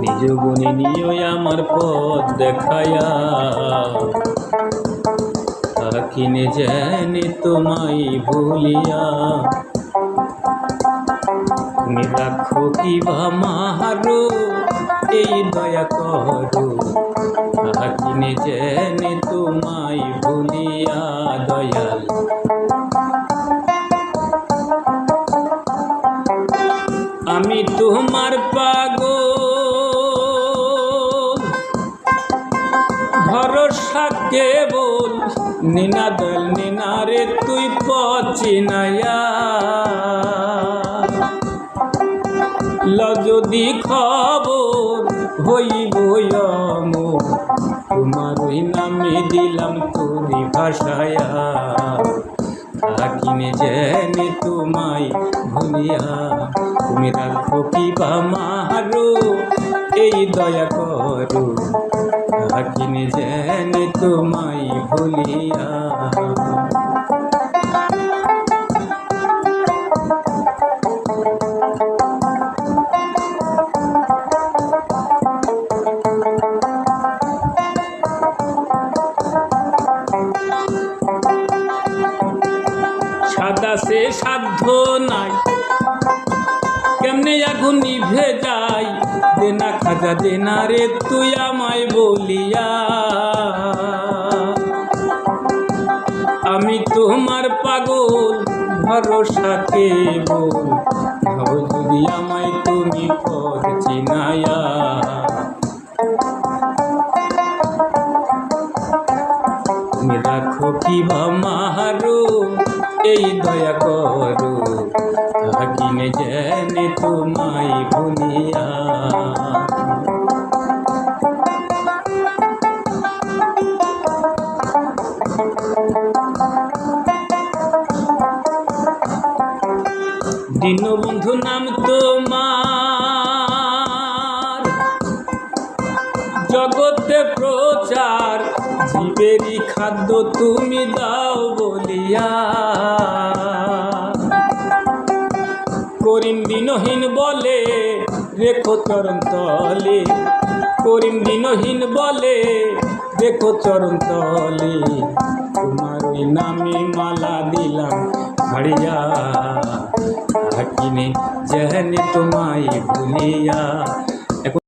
নিজ গুণে আমার পথ দেখায়া। থাকিনে জানে তোমায় ভুলিয়া। তুমি রাখো কি এই দয়া করো। থাকিনে জানে তোমায় ভুলিয়া, দয়াল। আমি তোমার কেবল নিনাদল নিনারে তুই পচিনায়া ল যদি খবর হইব তোমার ওই নামে দিলাম তোরি ভাষায়া। থাকিনে জেনে তোমায় ভুলিয়া, তুমি রাখো কি বা মারো এই দয়া করো। থাকিনে জেনে তোমায় ভুলিয়া। সাদা সে সাধ্য নাই। কেমনে আগুন নিভে দেনা খাজা, দেনা রে, তুই আমায় বলিয়া। আমি তোমার পাগল, ভরসা কেবল। যদি আমায় তুমি পদ চিনায়া রাখো কি বা মারো এই দয়া করো থাকিনে জেনে তোমায় ভুলিয়া। দীনবন্ধু নাম তোমার জগতে প্রচার, জীবেরই খাদ্য তুমি দাও বলিয়া। করিম দিনহীন বলে, রেখো চরণ তলে। করিম দিনহীন বলে দেখো চরণ তলে। তোমার ওই নামে মালা দিলাম হাড়িয়া থাকিনে জহনে তোমায় ভুলিয়া।